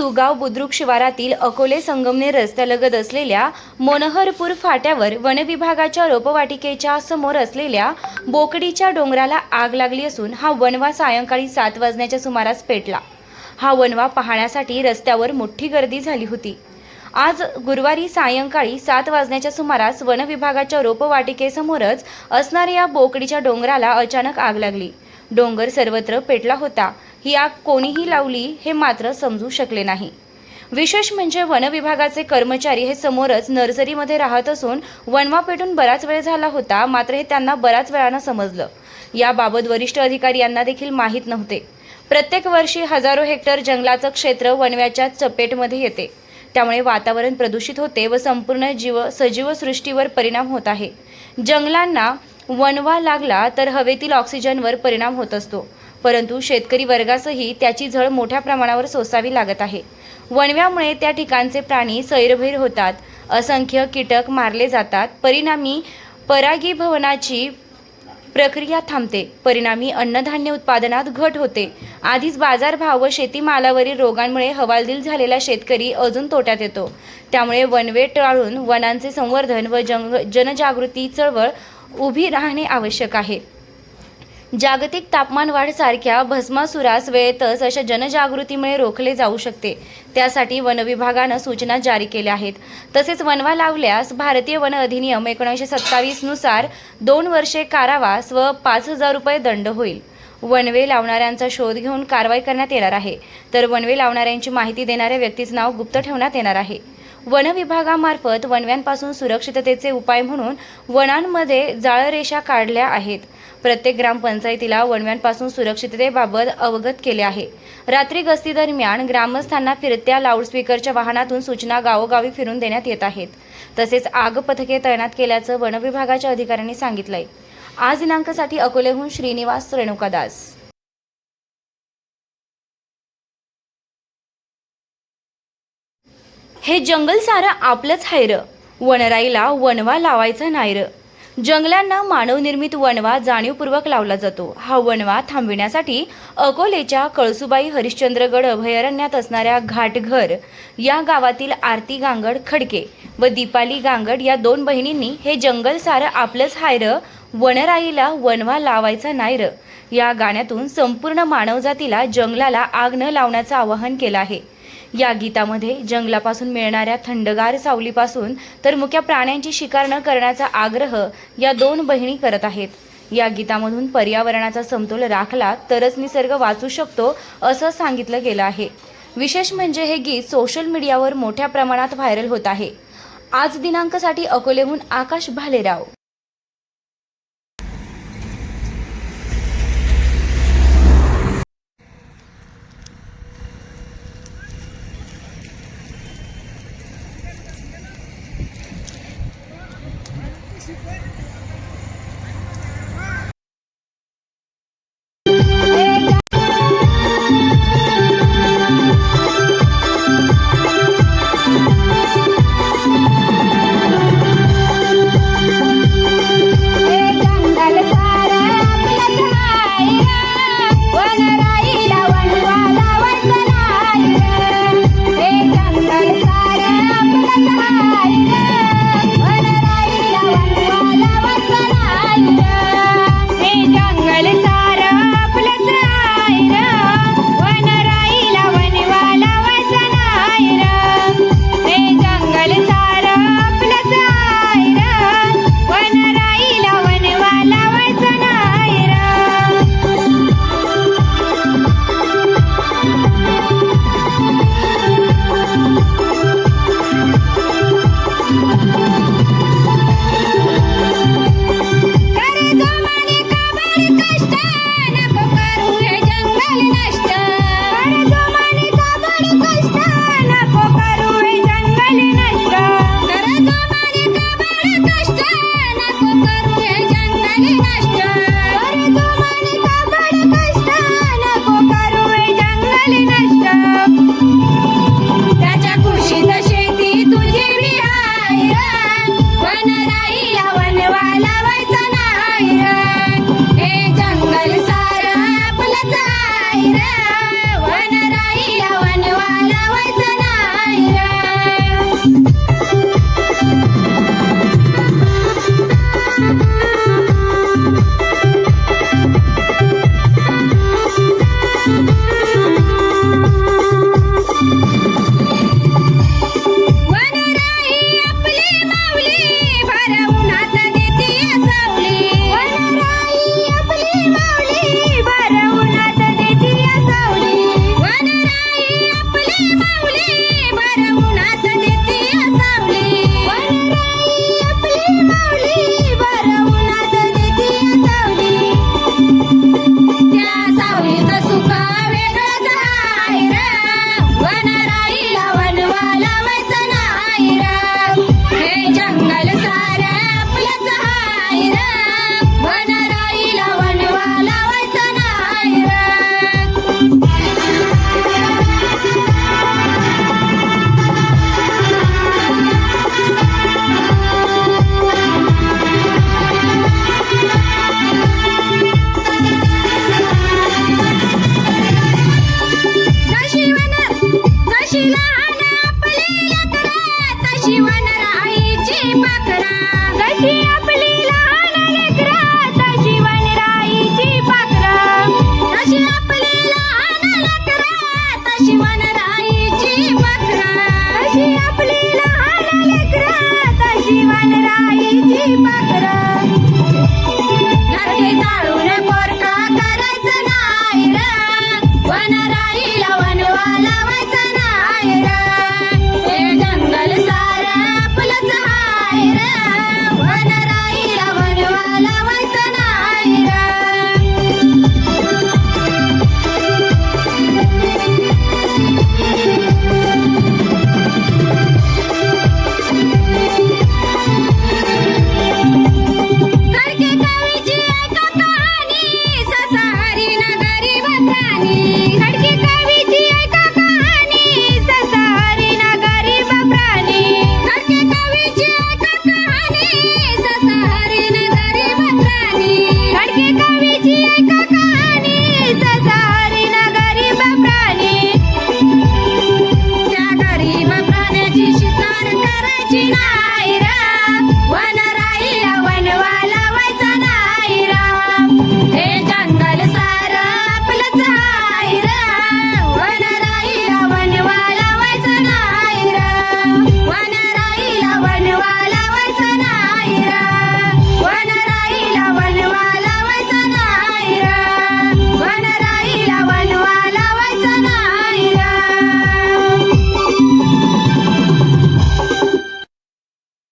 तुगाव बुद्रुक शिवारातील अकोले संगमनेर रस्त्यालगत असलेल्या मोनहरपूर फाट्यावर वनविभागाच्या रोपवाटिकेच्या समोर असलेल्या बोकडीच्या डोंगराला आग लागली असून हा वनवा सायंकाळी सात वाजण्याच्या सुमारास पेटला. हा वनवा पाहण्यासाठी रस्त्यावर मोठी गर्दी झाली होती. आज गुरुवारी सायंकाळी सात वाजण्याच्या सुमारास वनविभागाच्या रोपवाटिकेसमोरच असणाऱ्या या बोकडीच्या डोंगराला अचानक आग लागली. डोंगर सर्वत्र पेटला होता. ही आग कोणीही लावली हे मात्र समजू शकले नाही. विशेष म्हणजे वनविभागाचे कर्मचारी हे समोरच नर्सरीमध्ये राहत असून वनवा पेटून बराच वेळ झाला होता मात्र हे त्यांना बराच वेळानं समजलं. याबाबत वरिष्ठ अधिकारी यांना देखील माहीत नव्हते. प्रत्येक वर्षी हजारो हेक्टर जंगलाचं क्षेत्र वनव्याच्या चपेटमध्ये येते. त्यामुळे वातावरण प्रदूषित होते व संपूर्ण जीव सजीव सृष्टीवर परिणाम होत आहे. जंगलांना वनवा लागला तर हवेतील ऑक्सिजनवर परिणाम होत असतो. परंतु शेतकरी वर्गासही त्याची झळ मोठ्या प्रमाणावर सोसावी लागत आहे. वणव्यामुळे त्या ठिकाणचे प्राणी सैरभैर होतात. असंख्य कीटक मारले जातात. परिणामी परागीभवनाची प्रक्रिया थांबते. परिणामी अन्नधान्य उत्पादनात घट होते. आधीच बाजारभाव व शेतीमालावरील रोगांमुळे हवालदिल झालेला शेतकरी अजून तोट्यात येतो. त्यामुळे वनवे टाळून वनांचे संवर्धन व जंग जनजागृती चळवळ उभी राहणे आवश्यक आहे. जागतिक तापमानवाढसारख्या भस्मासुरास वेळेतच अशा जनजागृतीमुळे रोखले जाऊ शकते. त्यासाठी वनविभागानं सूचना जारी केल्या आहेत. तसेच वनवा लावल्यास भारतीय वन अधिनियम एकोणीसशे सत्तावीसनुसार दोन वर्षे कारावास व पाच हजार रुपये दंड होईल. वनवे लावणाऱ्यांचा शोध घेऊन कारवाई करण्यात येणार आहे. तर वनवे लावणाऱ्यांची माहिती देणाऱ्या व्यक्तीचं नाव गुप्त ठेवण्यात येणार आहे. वनविभागामार्फत वणव्यांपासून वनव्यांपासून सुरक्षिततेचे उपाय म्हणून वनांमध्ये जाळरेषा काढल्या आहेत. प्रत्येक ग्रामपंचायतीला वणव्यांपासून सुरक्षिततेबाबत अवगत केले आहे. रात्री गस्तीदरम्यान ग्रामस्थांना फिरत्या लाऊडस्पीकरच्या वाहनातून सूचना गावोगावी फिरून देण्यात येत आहेत. तसेच आग पथके तैनात केल्याचं वनविभागाच्या अधिकाऱ्यांनी सांगितलंय. आज दिनांकासाठी अकोलेहून श्रीनिवास रेणुकादास हे जंगल सारं आपलंच हायर वनराईला वनवा लावायचा नायर जंगलांना मानवनिर्मित वनवा जाणीवपूर्वक लावला जातो. हा वनवा थांबविण्यासाठी अकोलेच्या कळसुबाई हरिश्चंद्रगड अभयारण्यात असणाऱ्या घाटघर या गावातील आरती गांगड खडके व दीपाली गांगड या दोन बहिणींनी हे जंगल सारं आपलंच हायर वनराईला वनवा लावायचा नायर या गाण्यातून संपूर्ण मानवजातीला जंगलाला आग न लावण्याचं आवाहन केलं आहे. या गीतामध्ये जंगलापासून मिळणाऱ्या थंडगार सावलीपासून तर मुक्या प्राण्यांची शिकार न करण्याचा आग्रह या दोन बहिणी करत आहेत. या गीतामधून पर्यावरणाचा समतोल राखला तरच निसर्ग वाचू शकतो असं सांगितलं गेलं आहे. विशेष म्हणजे हे गीत सोशल मीडियावर मोठ्या प्रमाणात व्हायरल होत आहे. आज दिनांकसाठी अकोलेहून आकाश भालेराव. मन राई जी